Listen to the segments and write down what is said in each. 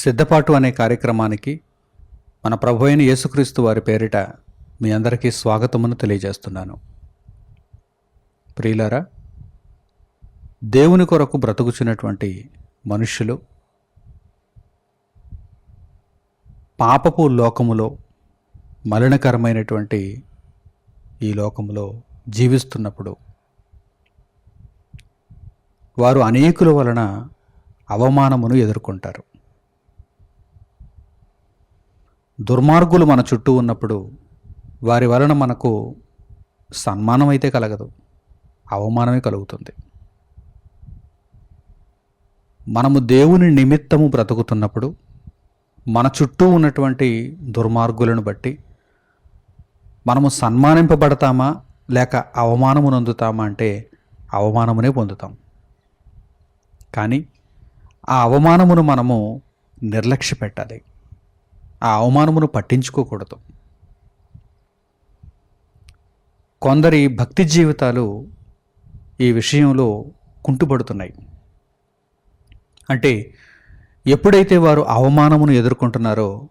సిద్ధపాటు అనే కార్యక్రమానికి మన ప్రభు అయిన యేసుక్రీస్తు వారి పేరిట మీ అందరికీ స్వాగతమును తెలియజేస్తున్నాను. ప్రియులారా దేవుని కొరకు బ్రతుకుచున్నటువంటి మనుష్యులు పాపపు లోకములో మలినకరమైనటువంటి ఈ లోకములో జీవిస్తున్నప్పుడు వారు అనేకుల వలన అవమానమును ఎదుర్కొంటారు. దుర్మార్గులు మన చుట్టూ ఉన్నప్పుడు వారి వలన మనకు సన్మానం అయితే కలగదు అవమానమే కలుగుతుంది. మనము దేవుని నిమిత్తము బ్రతుకుతున్నప్పుడు మన చుట్టూ ఉన్నటువంటి దుర్మార్గులను బట్టి మనము సన్మానింపబడతామా లేక అవమానము నొందుతామా అంటే అవమానమునే పొందుతాం. కానీ ఆ అవమానమును మనము నిర్లక్ష్య పెట్టాలి. ఆ అవమానమును పట్టించుకోకూడదు. కొందరి భక్తి జీవితాలు ఈ విషయంలో కుంటుపడుతున్నాయి. అంటే ఎప్పుడైతే వారు అవమానమును ఎదుర్కొంటున్నారో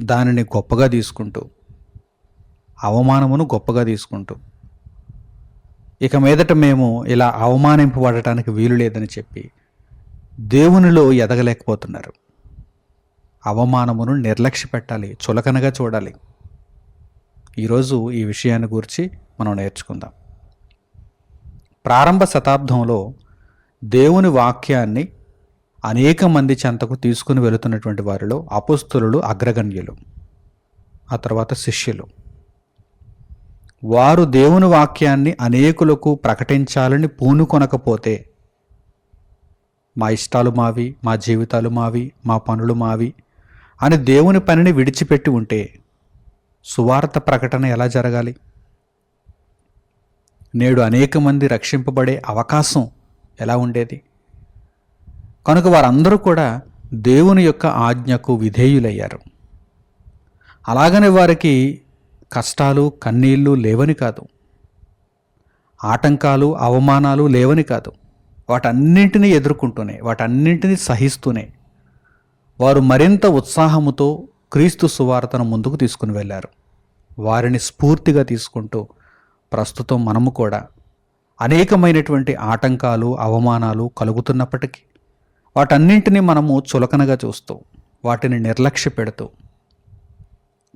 దానిని గొప్పగా తీసుకుంటూ అవమానమును గొప్పగా తీసుకుంటూ ఇక మీదట మేము ఇలా అవమానింపబడటానికి వీలు లేదని చెప్పి దేవునిలో ఎదగలేకపోతున్నారు. అవమానమును నిర్లక్ష్య పెట్టాలి చులకనగా చూడాలి. ఈరోజు ఈ విషయాన్ని గురించి మనం నేర్చుకుందాం. ప్రారంభ శతాబ్దంలో దేవుని వాక్యాన్ని అనేక మంది చెంతకు తీసుకుని వెళుతున్నటువంటి వారిలో అపుస్తులు అగ్రగణ్యులు ఆ తర్వాత శిష్యులు. వారు దేవుని వాక్యాన్ని అనేకులకు ప్రకటించాలని పూనుకొనకపోతే మా ఇష్టాలు మావి మా జీవితాలు మావి మా పనులు మావి అని దేవుని పనిని విడిచిపెట్టి ఉంటే సువార్త ప్రకటన ఎలా జరగాలి? నేడు అనేక మంది రక్షింపబడే అవకాశం ఎలా ఉండేది? కనుక వారందరూ కూడా దేవుని యొక్క ఆజ్ఞకు విధేయులయ్యారు. అలాగనే వారికి కష్టాలు కన్నీళ్ళు లేవని కాదు. ఆటంకాలు అవమానాలు లేవని కాదు. వాటన్నింటినీ ఎదుర్కొంటూనే వాటన్నింటినీ సహిస్తూనే వారు మరింత ఉత్సాహముతో క్రీస్తు సువార్తను ముందుకు తీసుకుని వెళ్ళారు. వారిని స్ఫూర్తిగా తీసుకుంటూ ప్రస్తుతం మనము కూడా అనేకమైనటువంటి ఆటంకాలు అవమానాలు కలుగుతున్నప్పటికీ వాటన్నింటినీ మనము చులకనగా చూస్తూ వాటిని నిర్లక్ష్య పెడుతూ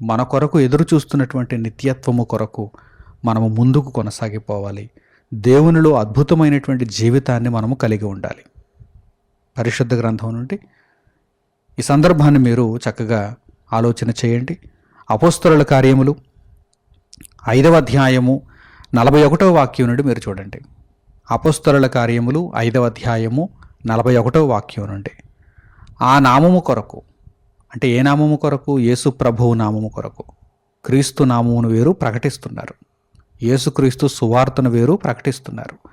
మన కొరకు ఎదురు చూస్తున్నటువంటి నిత్యత్వము కొరకు మనము ముందుకు కొనసాగిపోవాలి. దేవునిలో అద్భుతమైనటువంటి జీవితాన్ని మనము కలిగి ఉండాలి. పరిశుద్ధ గ్రంథం నుండి ఈ సందర్భాన్ని మీరు చక్కగా ఆలోచన చేయండి. అపోస్తరుల కార్యములు ఐదవ అధ్యాయము నలభై ఒకటవ వాక్యం నుండి మీరు చూడండి. అపోస్తరుల కార్యములు ఐదవ అధ్యాయము నలభై ఒకటవ వాక్యం నుండి. ఆ నామము కొరకు అంటే ఏ నామము కొరకు? యేసు ప్రభువు నామము కొరకు. క్రీస్తు నామమును వేరు ప్రకటిస్తున్నారు. యేసుక్రీస్తు సువార్తను వేరు ప్రకటిస్తున్నారు.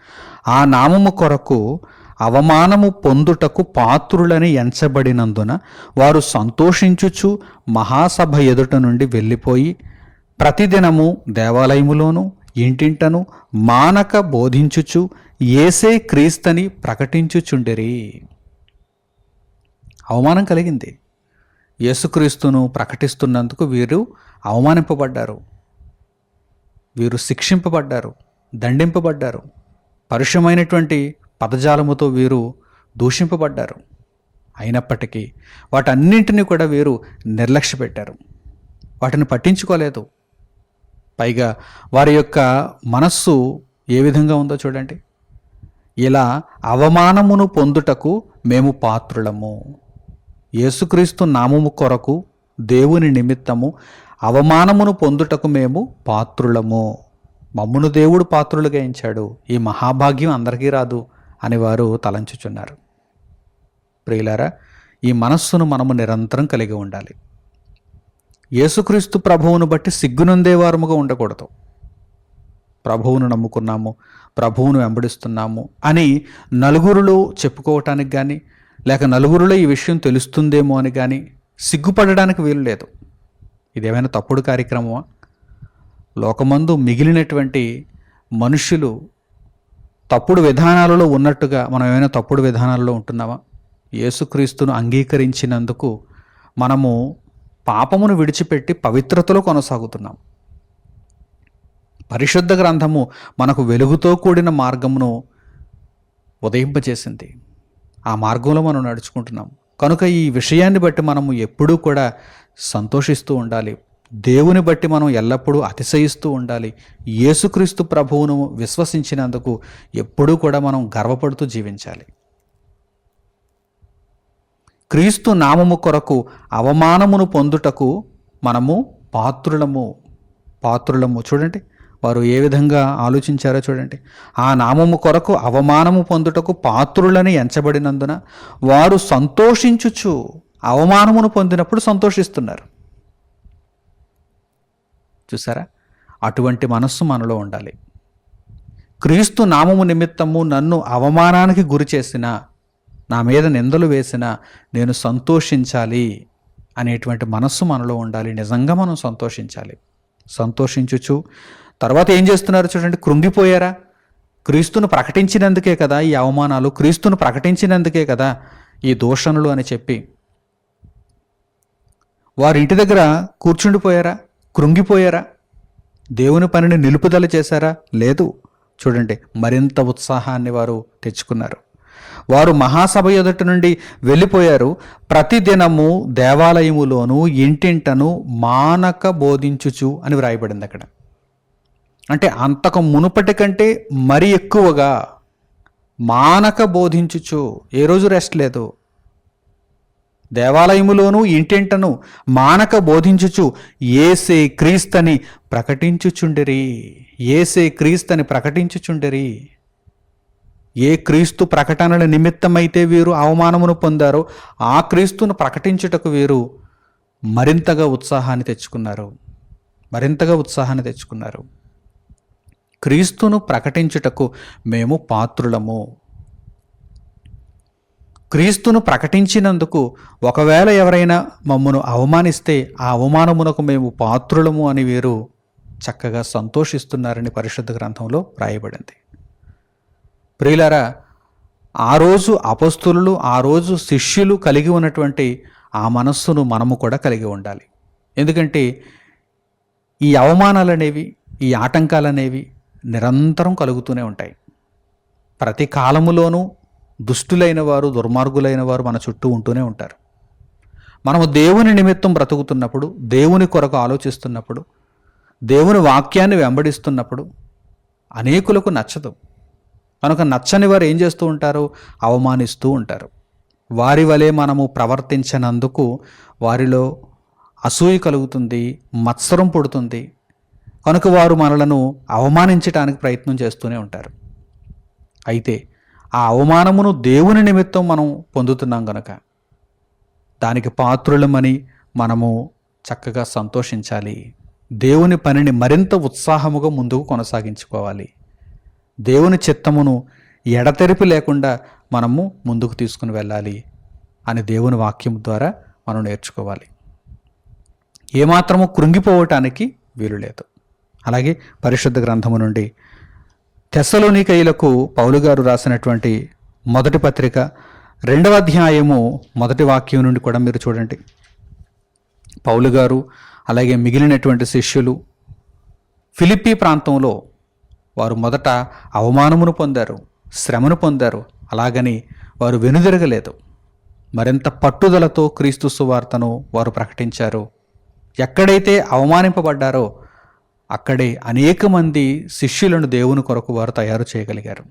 ఆ నామము కొరకు అవమానము పొందుటకు పాత్రులని ఎంచబడినందున వారు సంతోషించుచు మహాసభ ఎదుట నుండి వెళ్ళిపోయి ప్రతిదినము దేవాలయములోను ఇంటింటను మానక బోధించుచు ఏసే క్రీస్తని ప్రకటించుచుండిరి. అవమానం కలిగింది. యేసుక్రీస్తును ప్రకటిస్తున్నందుకు వీరు అవమానింపబడ్డారు. వీరు శిక్షింపబడ్డారు దండింపబడ్డారు. పరుషమైనటువంటి పదజాలముతో వీరు దూషింపబడ్డారు. అయినప్పటికీ వాటన్నింటినీ కూడా వీరు నిర్లక్ష్య పెట్టారు వాటిని పట్టించుకోలేదు. పైగా వారి యొక్క మనస్సు ఏ విధంగా ఉందో చూడండి. ఇలా అవమానమును పొందుటకు మేము పాత్రులము. యేసుక్రీస్తు నామము కొరకు దేవుని నిమిత్తము అవమానమును పొందుటకు మేము పాత్రులము. మమ్మును దేవుడు పాత్రులుగా ఎంచాడు. ఈ మహాభాగ్యం అందరికీ రాదు. అని వారు తలంచుచున్నారు. ప్రియులారా ఈ మనస్సును మనము నిరంతరం కలిగి ఉండాలి. యేసుక్రీస్తు ప్రభువును బట్టి సిగ్గునందేవారముగా ఉండకూడదు. ప్రభువును నమ్ముకున్నాము ప్రభువును వెంబడిస్తున్నాము అని నలుగురిలో చెప్పుకోవటానికి కానీ లేక నలుగురిలో ఈ విషయం తెలుస్తుందేమో అని కానీ సిగ్గుపడడానికి వీలు లేదు. ఇదేమైనా తప్పుడు కార్యక్రమమా? లోకమందు మిగిలినటువంటి మనుషులు తప్పుడు విధానాలలో ఉన్నట్టుగా మనం ఏమైనా తప్పుడు విధానాలలో ఉంటున్నామా? యేసుక్రీస్తును అంగీకరించినందుకు మనము పాపమును విడిచిపెట్టి పవిత్రతలో కొనసాగుతున్నాం. పరిశుద్ధ గ్రంథము మనకు వెలుగుతో కూడిన మార్గమును ఉదయింపజేసింది. ఆ మార్గంలో మనం నడుచుకుంటున్నాం. కనుక ఈ విషయాన్ని బట్టి మనము ఎప్పుడూ కూడా సంతోషిస్తూ ఉండాలి. దేవుని బట్టి మనం ఎల్లప్పుడూ అతిశయిస్తూ ఉండాలి. యేసుక్రీస్తు ప్రభువును విశ్వసించినందుకు ఎప్పుడూ కూడా మనం గర్వపడుతూ జీవించాలి. క్రీస్తు నామము కొరకు అవమానమును పొందుటకు మనము పాత్రులము పాత్రులము. చూడండి వారు ఏ విధంగా ఆలోచించారో చూడండి. ఆ నామము కొరకు అవమానము పొందుటకు పాత్రులని ఎంచబడినందున వారు సంతోషించుచు అవమానమును పొందినప్పుడు సంతోషిస్తున్నారు. చూసారా? అటువంటి మనస్సు మనలో ఉండాలి. క్రీస్తు నామము నిమిత్తము నన్ను అవమానానికి గురి చేసిన నా మీద నిందలు వేసిన నేను సంతోషించాలి అనేటువంటి మనస్సు మనలో ఉండాలి. నిజంగా మనం సంతోషించాలి. సంతోషించుచు. తర్వాత ఏం చేస్తున్నారు చూడండి కృంగిపోయారా? క్రీస్తును ప్రకటించినందుకే కదా ఈ అవమానాలు క్రీస్తును ప్రకటించినందుకే కదా ఈ దూషణలు అని చెప్పి. వారి ఇంటి దగ్గర కూర్చుండిపోయారా? కృంగిపోయారా? దేవుని పనిని నిలుపుదల చేశారా? లేదు. చూడండి మరింత ఉత్సాహాన్ని వారు తెచ్చుకున్నారు. వారు మహాసభ ఎదుటి నుండి వెళ్ళిపోయారు. ప్రతిదినము దేవాలయములోను ఇంటింటను మానక బోధించుచు అని వ్రాయబడింది అక్కడ. అంటే అంతకు మునుపటి కంటే మరి ఎక్కువగా మానక బోధించుచు. ఏ రోజు రెస్ట్ లేదు? దేవాలయములోనూ ఇంటింటను మానక బోధించుచు ఏసే క్రీస్తని ప్రకటించుచుండిరి. ఏసే క్రీస్తని ప్రకటించుచుండిరి. ఏ క్రీస్తు ప్రకటనల నిమిత్తమైతే వీరు అవమానమును పొందారో ఆ క్రీస్తును ప్రకటించుటకు వీరు మరింతగా ఉత్సాహాన్ని తెచ్చుకున్నారు. మరింతగా ఉత్సాహాన్ని తెచ్చుకున్నారు. క్రీస్తును ప్రకటించుటకు మేము పాత్రులము. క్రీస్తును ప్రకటించినందుకు ఒకవేళ ఎవరైనా మమ్మను అవమానిస్తే ఆ అవమానమునకు మేము పాత్రులము అని వీరు చక్కగా సంతోషిస్తున్నారని పరిశుద్ధ గ్రంథంలో రాయబడింది. ప్రియులారా ఆ రోజు అపస్తులు ఆ రోజు శిష్యులు కలిగి ఉన్నటువంటి ఆ మనస్సును మనము కూడా కలిగి ఉండాలి. ఎందుకంటే ఈ అవమానాలు అనేవి ఈ ఆటంకాలు అనేవి నిరంతరం కలుగుతూనే ఉంటాయి. ప్రతి కాలములోనూ దుష్టులైన వారు దుర్మార్గులైన వారు మన చుట్టూ ఉంటూనే ఉంటారు. మనము దేవుని నిమిత్తం బ్రతుకుతున్నప్పుడు దేవుని కొరకు ఆలోచిస్తున్నప్పుడు దేవుని వాక్యాన్ని వెంబడిస్తున్నప్పుడు అనేకులకు నచ్చదు. కనుక నచ్చని వారు ఏం చేస్తూ ఉంటారు? అవమానిస్తూ ఉంటారు. వారి వలె మనము ప్రవర్తించనందుకు వారిలో అసూయ కలుగుతుంది మత్సరం పుడుతుంది. కనుక వారు మనలను అవమానించటానికి ప్రయత్నం చేస్తూనే ఉంటారు. అయితే ఆ అవమానమును దేవుని నిమిత్తం మనం పొందుతున్నాం గనక. దానికి పాత్రులమని మనము చక్కగా సంతోషించాలి. దేవుని పనిని మరింత ఉత్సాహముగా ముందుకు కొనసాగించుకోవాలి. దేవుని చిత్తమును ఎడతెరిపి లేకుండా మనము ముందుకు తీసుకుని వెళ్ళాలి అని దేవుని వాక్యం ద్వారా మనం నేర్చుకోవాలి. ఏమాత్రము కృంగిపోవటానికి వీలు లేదు. అలాగే పరిశుద్ధ గ్రంథము నుండి తెస్సలోనికైలకు పౌలుగారు రాసినటువంటి మొదటి పత్రిక రెండవ అధ్యాయము మొదటి వాక్యం నుండి కూడా మీరు చూడండి. పౌలు గారు అలాగే మిగిలినటువంటి శిష్యులు ఫిలిప్పీ ప్రాంతంలో వారు మొదట అవమానమును పొందారు శ్రమను పొందారు అలాగని వారు వెనుదిరగలేదు. మరింత పట్టుదలతో క్రీస్తు సువార్తను వారు ప్రకటించారు. ఎక్కడైతే అవమానింపబడ్డారో అక్కడే అనేక మంది శిష్యులను దేవుని కొరకు వారు తయారు చేయగలిగారు.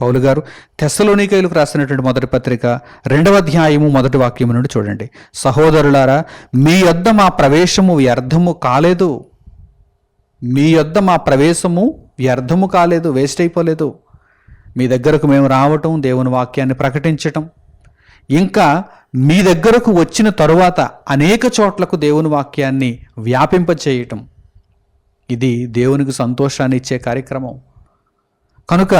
పౌలు గారు తెస్సలోనికైలకు రాసినటువంటి మొదటి పత్రిక రెండవ అధ్యాయము మొదటి వాక్యము నుండి చూడండి. సహోదరులారా మీ యొద్ద మా ప్రవేశము వ్యర్థము కాలేదు. మీ యొద్ద మా ప్రవేశము వ్యర్థము కాలేదు వేస్ట్ అయిపోలేదు. మీ దగ్గరకు మేము రావటం దేవుని వాక్యాన్ని ప్రకటించటం. ఇంకా మీ దగ్గరకు వచ్చిన తరువాత అనేక చోట్లకు దేవుని వాక్యాన్ని వ్యాపింపచేయటం. ఇది దేవునికి సంతోషాన్ని ఇచ్చే కార్యక్రమం. కనుక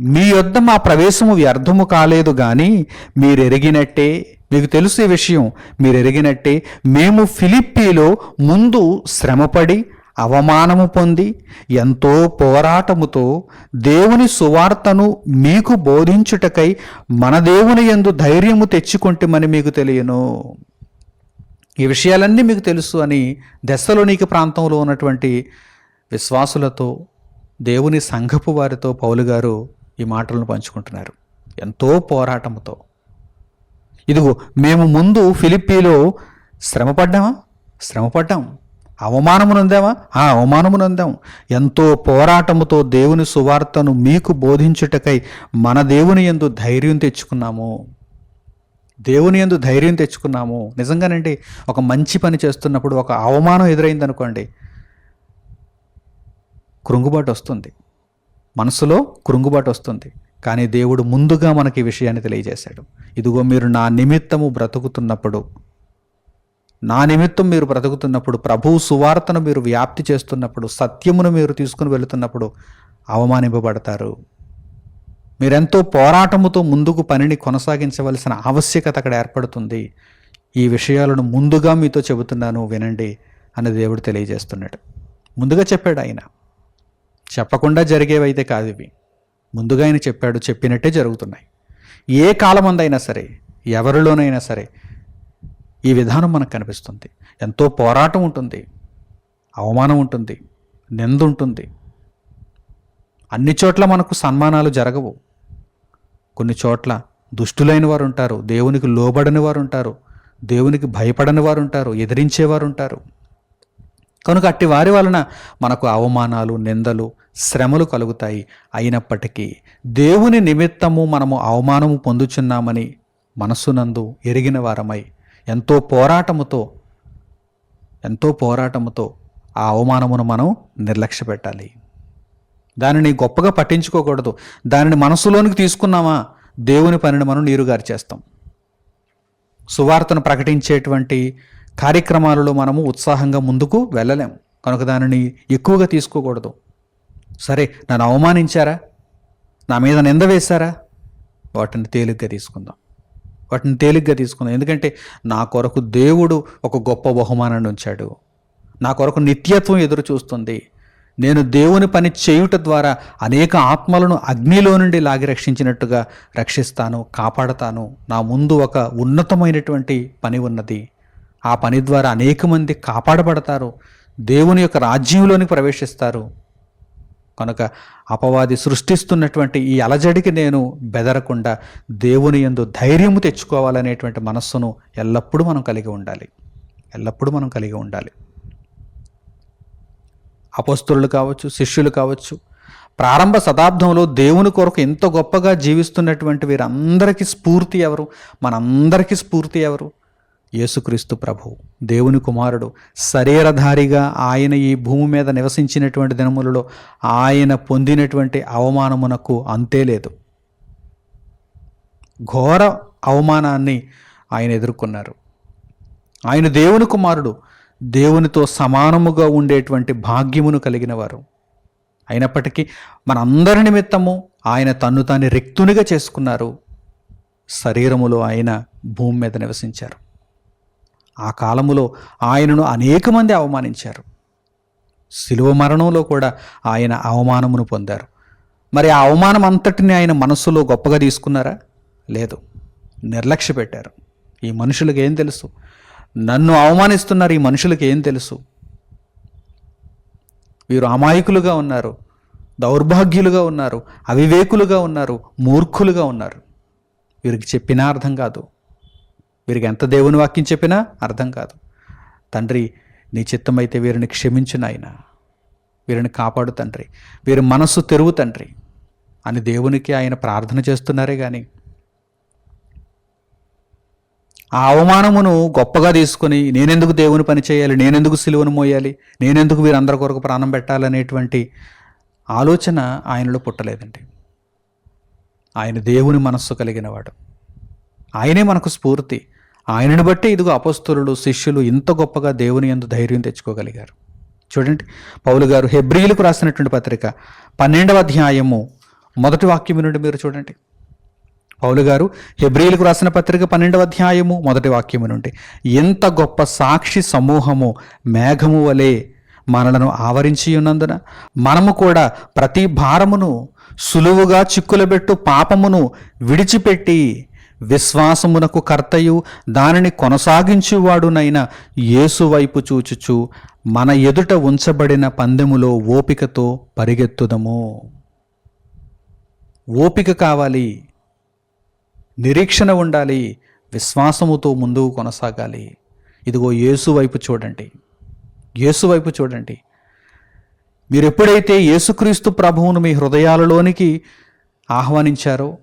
మీ యొద్ద మా ప్రవేశము వ్యర్థము కాలేదు కానీ మీరు ఎరిగినట్టే మీకు తెలిసే విషయం మీరు ఎరిగినట్టే మేము ఫిలిప్పీలో ముందు శ్రమపడి అవమానము పొంది ఎంతో పోరాటముతో దేవుని సువార్తను మీకు బోధించుటకై మన దేవుని ఎందు ధైర్యము తెచ్చుకుంటేమని మీకు తెలియను. ఈ విషయాలన్నీ మీకు తెలుసు అని దశలోనికి ప్రాంతంలో ఉన్నటువంటి విశ్వాసులతో దేవుని సంఘపు వారితో పౌలు గారు ఈ మాటలను పంచుకుంటున్నారు. ఎంతో పోరాటముతో. ఇదిగో మేము ముందు ఫిలిప్పీలో శ్రమపడ్డామా? శ్రమపడ్డాం. అవమానమునందామా ఆ అవమానమునందాం ఎంతో పోరాటముతో దేవుని సువార్తను మీకు బోధించుటకై మన దేవుని ఎందు ధైర్యం తెచ్చుకున్నాము. దేవుని ఎందు ధైర్యం తెచ్చుకున్నాము. నిజంగానండి ఒక మంచి పని చేస్తున్నప్పుడు ఒక అవమానం ఎదురైంది అనుకోండి కృంగుబాటు వస్తుంది. మనసులో కృంగుబాటు వస్తుంది. కానీ దేవుడు ముందుగా మనకి ఈ విషయాన్ని తెలియజేశాడు. ఇదిగో మీరు నా నిమిత్తము బ్రతుకుతున్నప్పుడు నా నిమిత్తం మీరు బ్రతుకుతున్నప్పుడు ప్రభువు సువార్తను మీరు వ్యాప్తి చేస్తున్నప్పుడు సత్యమును మీరు తీసుకుని వెళుతున్నప్పుడు అవమానింపబడతారు. మీరెంతో పోరాటముతో ముందుకు పనిని కొనసాగించవలసిన ఆవశ్యకత అక్కడ ఏర్పడుతుంది. ఈ విషయాలను ముందుగా మీతో చెబుతున్నాను వినండి అని దేవుడు తెలియజేస్తున్నాడు. ముందుగా చెప్పాడు ఆయన చెప్పకుండా జరిగేవైతే కాదు ఇవి. ముందుగా ఆయన చెప్పాడు చెప్పినట్టే జరుగుతున్నాయి. ఏ కాలమందైనా సరే ఎవరిలోనైనా సరే ఈ విధానం మనకు కనిపిస్తుంది. ఎంతో పోరాటం ఉంటుంది అవమానం ఉంటుంది నింద ఉంటుంది. అన్ని చోట్ల మనకు సన్మానాలు జరగవు. కొన్ని చోట్ల దుష్టులైన వారు ఉంటారు దేవునికి లోబడని వారు ఉంటారు దేవునికి భయపడని వారు ఉంటారు ఎదిరించేవారు ఉంటారు కనుక అట్టి వారి వలన మనకు అవమానాలు నిందలు శ్రమలు కలుగుతాయి. అయినప్పటికీ దేవుని నిమిత్తము మనము అవమానము పొందుచున్నామని మనస్సునందు ఎరిగిన వారమై ఎంతో పోరాటముతో ఎంతో పోరాటముతో ఆ అవమానమును మనం నిర్లక్ష్య పెట్టాలి దానిని గొప్పగా పట్టించుకోకూడదు. దానిని మనసులోనికి తీసుకున్నామా? దేవుని పనిని మనం నీరుగారి చేస్తాం. సువార్తను ప్రకటించేటువంటి కార్యక్రమాలలో మనము ఉత్సాహంగా ముందుకు వెళ్ళలేము కనుక దానిని ఎక్కువగా తీసుకోకూడదు. సరే నన్ను అవమానించారా? నా మీద నింద వేశారా? వాటిని తేలిగ్గా తీసుకుందాం. వాటిని తేలిగ్గా తీసుకుందాం. ఎందుకంటే నా కొరకు దేవుడు ఒక గొప్ప బహుమానాన్ని ఉంచాడు. నా కొరకు నిత్యత్వం ఎదురు చూస్తుంది నేను దేవుని పని చేయుట ద్వారా అనేక ఆత్మలను అగ్నిలో నుండి లాగి రక్షించినట్టుగా రక్షిస్తాను కాపాడతాను. నా ముందు ఒక ఉన్నతమైనటువంటి పని ఉన్నది. ఆ పని ద్వారా అనేక మంది కాపాడబడతారు. దేవుని యొక్క రాజ్యంలోనికి ప్రవేశిస్తారు. కనుక అపవాది సృష్టిస్తున్నటువంటి ఈ అలజడికి నేను బెదరకుండా దేవుని యందు ధైర్యము తెచ్చుకోవాలనేటువంటి మనస్సును ఎల్లప్పుడూ మనం కలిగి ఉండాలి. ఎల్లప్పుడూ మనం కలిగి ఉండాలి. అపస్తులు కావచ్చు శిష్యులు కావచ్చు. ప్రారంభ శతాబ్దంలో దేవుని కొరకు ఎంత గొప్పగా జీవిస్తున్నటువంటి వీరందరికీ స్ఫూర్తి ఎవరు? మనందరికీ స్ఫూర్తి ఎవరు? యేసుక్రీస్తు ప్రభు దేవుని కుమారుడు శరీరధారిగా ఆయన ఈ భూమి మీద నివసించినటువంటి దినములలో ఆయన పొందినటువంటి అవమానమునకు అంతే లేదు. ఘోర అవమానాన్ని ఆయన ఎదుర్కొన్నారు. ఆయన దేవుని కుమారుడు దేవునితో సమానముగా ఉండేటువంటి భాగ్యమును కలిగిన వారు అయినప్పటికీ మనందరి నిమిత్తము ఆయన తన్ను తాను రిక్తునిగా చేసుకున్నారు. శరీరములో ఆయన భూమి మీద నివసించారు. ఆ కాలములో ఆయనను అనేక మంది అవమానించారు. శిలువ మరణంలో కూడా ఆయన అవమానమును పొందారు. మరి ఆ అవమానం అంతటిని ఆయన మనస్సులో గొప్పగా తీసుకున్నారా? లేదు. నిర్లక్ష్య పెట్టారు ఈ మనుషులకు ఏం తెలుసు? నన్ను అవమానిస్తున్నారు ఈ మనుషులకి ఏం తెలుసు? వీరు అమాయకులుగా ఉన్నారు దౌర్భాగ్యులుగా ఉన్నారు అవివేకులుగా ఉన్నారు మూర్ఖులుగా ఉన్నారు. వీరికి చెప్పినా అర్థం కాదు. వీరికి ఎంత దేవుని వాక్యం చెప్పినా అర్థం కాదు. తండ్రి నీ చిత్తమైతే వీరిని క్షమించిన ఆయన వీరిని కాపాడు తండ్రి. వీరి మనస్సు తెరువు తండ్రి. అని దేవునికి ఆయన ప్రార్థన చేస్తున్నారే కానీ ఆ అవమానమును గొప్పగా తీసుకొని నేనెందుకు దేవుని పని చేయాలి? నేనెందుకు సిలువను మోయాలి? నేనెందుకు వీరందరి కొరకు ప్రాణం పెట్టాలనేటువంటి ఆలోచన ఆయనలో పుట్టలేదండి. ఆయన దేవుని మనస్సు కలిగినవాడు ఆయనే మనకు స్ఫూర్తి. ఆయనను బట్టి ఇదిగో అపస్తులు శిష్యులు ఇంత గొప్పగా దేవుని ఎందు ధైర్యం తెచ్చుకోగలిగారు. చూడండి పౌలు గారు హెబ్రిలకు రాసినటువంటి పత్రిక పన్నెండవ అధ్యాయము మొదటి వాక్యం నుండి మీరు చూడండి. పౌలు గారు హెబ్రియులకు రాసిన పత్రిక పన్నెండవ అధ్యాయము మొదటి వాక్యము నుండి. ఎంత గొప్ప సాక్షి సమూహము మేఘము వలె మనలను ఆవరించి ఉన్నందున మనము కూడా ప్రతి భారమును సులువుగా చిక్కులబెట్టు పాపమును విడిచిపెట్టి విశ్వాసమునకు కర్తయు దానిని కొనసాగించువాడునైన యేసు వైపు చూచుచు మన ఎదుట ఉంచబడిన పందెములో ఓపికతో పరిగెత్తుదము. ఓపిక కావాలి. నిరీక్షణ ఉండాలి విశ్వాసముతో ముందుకు కొనసాగాలి. ఇదిగో యేసు వైపు చూడండి. యేసు వైపు చూడండి. మీరు ఎప్పుడైతే యేసుక్రీస్తు ప్రభువును మీ హృదయాలలోనికి ఆహ్వానించారో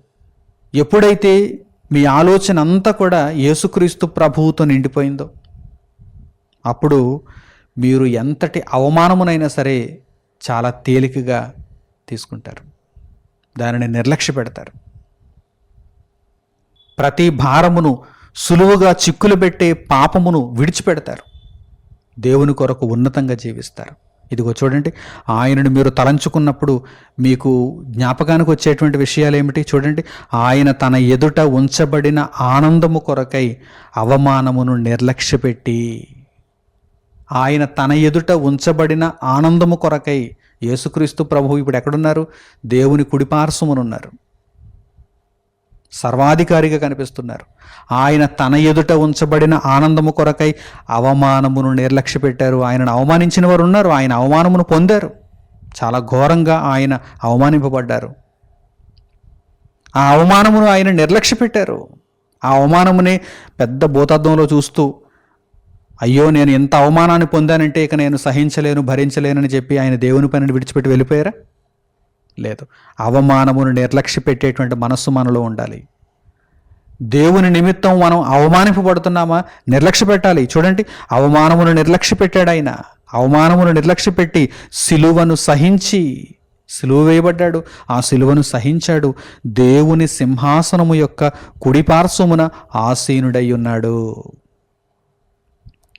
ఎప్పుడైతే మీ ఆలోచన అంతా కూడా యేసుక్రీస్తు ప్రభువుతో నిండిపోయిందో అప్పుడు మీరు ఎంతటి అవమానమునైనా సరే చాలా తేలికగా తీసుకుంటారు. దానిని నిర్లక్ష్య పెడతారు ప్రతి భారమును సులువుగా చిక్కులు పెట్టే పాపమును విడిచిపెడతారు. దేవుని కొరకు ఉన్నతంగా జీవిస్తారు. ఇదిగో చూడండి ఆయనను మీరు తలంచుకున్నప్పుడు మీకు జ్ఞాపకానికి వచ్చేటువంటి విషయాలు ఏమిటి చూడండి ఆయన తన ఎదుట ఉంచబడిన ఆనందము కొరకై అవమానమును నిర్లక్ష్యపెట్టి ఆయన తన ఎదుట ఉంచబడిన ఆనందము కొరకై యేసుక్రీస్తు ప్రభువు ఇప్పుడు ఎక్కడున్నారు? దేవుని కుడిపార్శ్వమునున్నారు. సర్వాధికారిగా కనిపిస్తున్నారు. ఆయన తన ఎదుట ఉంచబడిన ఆనందము కొరకై అవమానమును నిర్లక్ష్య పెట్టారు. ఆయనను అవమానించిన వారు ఉన్నారు. ఆయన అవమానమును పొందారు. చాలా ఘోరంగా ఆయన అవమానింపబడ్డారు. ఆ అవమానమును ఆయన నిర్లక్ష్య పెట్టారు. ఆ అవమానమునే పెద్ద భూతత్వంలో చూస్తూ అయ్యో నేను ఎంత అవమానాన్ని పొందానంటే ఇక నేను సహించలేను భరించలేనని చెప్పి ఆయన దేవుని పనిని విడిచిపెట్టి వెళ్ళిపోయారా? లేదు. అవమానమును నిర్లక్ష్య పెట్టేటువంటి మనస్సు మనలో ఉండాలి. దేవుని నిమిత్తం మనం అవమానింపబడుతున్నామా? నిర్లక్ష్య పెట్టాలి. చూడండి అవమానమును నిర్లక్ష్య పెట్టాడు ఆయన. అవమానమును నిర్లక్ష్య పెట్టి సిలువను సహించి సిలువ వేయబడ్డాడు. ఆ సిలువను సహించాడు. దేవుని సింహాసనము యొక్క కుడిపార్శ్వమున ఆసీనుడై ఉన్నాడు.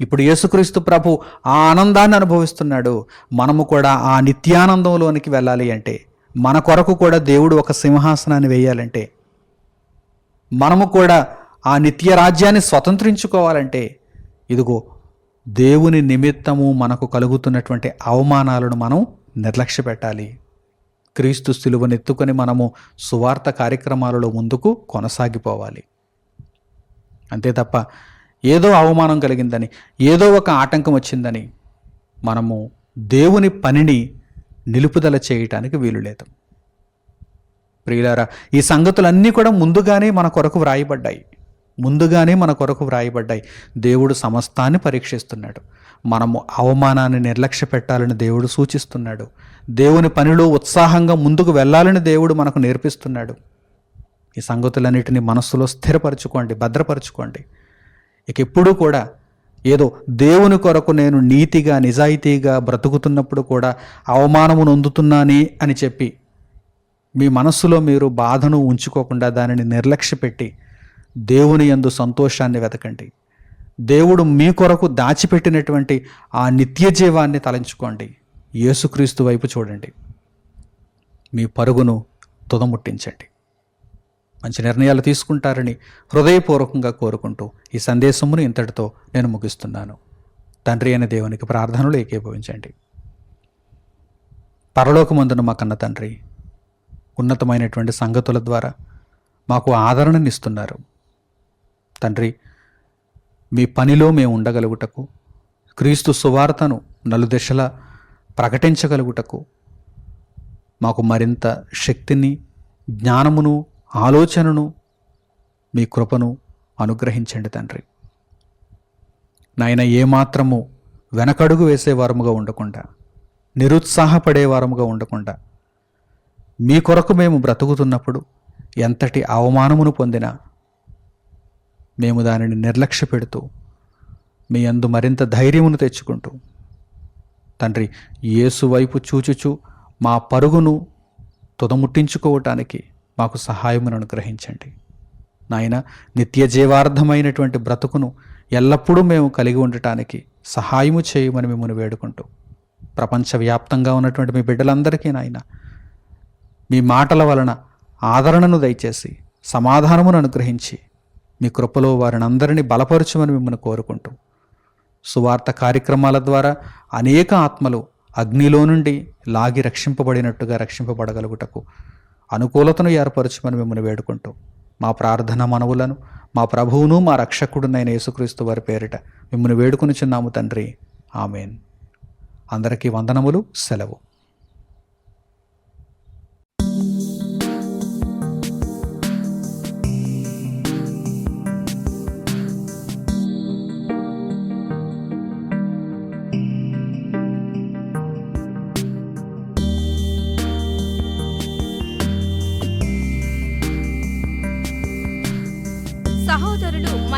ఇప్పుడు యేసుక్రీస్తు ప్రభు ఆ ఆనందాన్ని అనుభవిస్తున్నాడు. మనము కూడా ఆ నిత్యానందంలోనికి వెళ్ళాలి అంటే మన కొరకు కూడా దేవుడు ఒక సింహాసనాన్ని వేయాలంటే మనము కూడా ఆ నిత్య రాజ్యాన్ని స్వతంత్రించుకోవాలంటే ఇదిగో దేవుని నిమిత్తము మనకు కలుగుతున్నటువంటి అవమానాలను మనం నిర్లక్ష్య పెట్టాలి. క్రీస్తు సిలువనెత్తుకొని మనము సువార్త కార్యక్రమాలలో ముందుకు కొనసాగిపోవాలి. అంతే తప్ప ఏదో అవమానం కలిగిందని ఏదో ఒక ఆటంకం వచ్చిందని మనము దేవుని పనిని నిలుపుదల చేయటానికి వీలు లేదు. ప్రియులారా ఈ సంగతులన్నీ కూడా ముందుగానే మన కొరకు వ్రాయబడ్డాయి. ముందుగానే మన కొరకు వ్రాయబడ్డాయి. దేవుడు సమస్తాన్ని పరీక్షిస్తున్నాడు. మనము అవమానాన్ని నిర్లక్ష్య పెట్టాలని దేవుడు సూచిస్తున్నాడు. దేవుని పనిలో ఉత్సాహంగా ముందుకు వెళ్ళాలని దేవుడు మనకు నేర్పిస్తున్నాడు. ఈ సంగతులన్నిటిని మనస్సులో స్థిరపరచుకోండి భద్రపరచుకోండి. ఇక ఎప్పుడూ కూడా ఏదో దేవుని కొరకు నేను నీతిగా నిజాయితీగా బ్రతుకుతున్నప్పుడు కూడా అవమానము నొందుతున్నానే అని చెప్పి మీ మనస్సులో మీరు బాధను ఉంచుకోకుండా దానిని నిర్లక్ష్య పెట్టి దేవుని యందు సంతోషాన్ని వెతకండి. దేవుడు మీ కొరకు దాచిపెట్టినటువంటి ఆ నిత్య జీవాన్ని తలంచుకోండి. యేసుక్రీస్తు వైపు చూడండి. మీ పరుగును తుదముట్టించండి. మంచి నిర్ణయాలు తీసుకుంటారని హృదయపూర్వకంగా కోరుకుంటూ ఈ సందేశమును ఇంతటితో నేను ముగిస్తున్నాను. తండ్రి అయిన దేవునికి ప్రార్థనలు ఏకీభవించండి. పరలోకమందున మా కన్న తండ్రి ఉన్నతమైనటువంటి సంగతుల ద్వారా మాకు ఆదరణనిస్తున్నారు. తండ్రి మీ పనిలో మేము ఉండగలుగుటకు క్రీస్తు సువార్తను నలుదిశలా ప్రకటించగలుగుటకు మాకు మరింత శక్తిని జ్ఞానమును ఆలోచనను మీ కృపను అనుగ్రహించండి తండ్రి. నాయన ఏమాత్రము వెనకడుగు వేసేవారముగా ఉండకుండా నిరుత్సాహపడేవారముగా ఉండకుండా మీ కొరకు మేము బ్రతుకుతున్నప్పుడు ఎంతటి అవమానమును పొందినా మేము దానిని నిర్లక్ష్య పెడుతూ మీ అందు మరింత ధైర్యమును తెచ్చుకుంటూ తండ్రి యేసు వైపు చూచుచు మా పరుగును తుదముట్టించుకోవటానికి మాకు సహాయమును అనుగ్రహించండి. నాయన నిత్య జీవార్థమైనటువంటి బ్రతుకును ఎల్లప్పుడూ మేము కలిగి ఉండటానికి సహాయము చేయమని మిమ్మల్ని వేడుకుంటూ ప్రపంచవ్యాప్తంగా ఉన్నటువంటి మీ బిడ్డలందరికీ నాయన మీ మాటల వలన ఆదరణను దయచేసి సమాధానమును అనుగ్రహించి మీ కృపలో వారిని అందరినీ బలపరచమని మిమ్మల్ని కోరుకుంటూ సువార్త కార్యక్రమాల ద్వారా అనేక ఆత్మలు అగ్నిలో నుండి లాగి రక్షింపబడినట్టుగా రక్షింపబడగలుగుటకు అనుకూలతను ఏర్పరచమని మిమ్మల్ని వేడుకుంటూ మా ప్రార్థన మనవులను మా ప్రభువును మా రక్షకుడునైన యేసుక్రీస్తు వారి పేరిట మిమ్మల్ని వేడుకొని చిన్నాము తండ్రి. ఆమెన్. అందరికీ వందనములు సెలవు.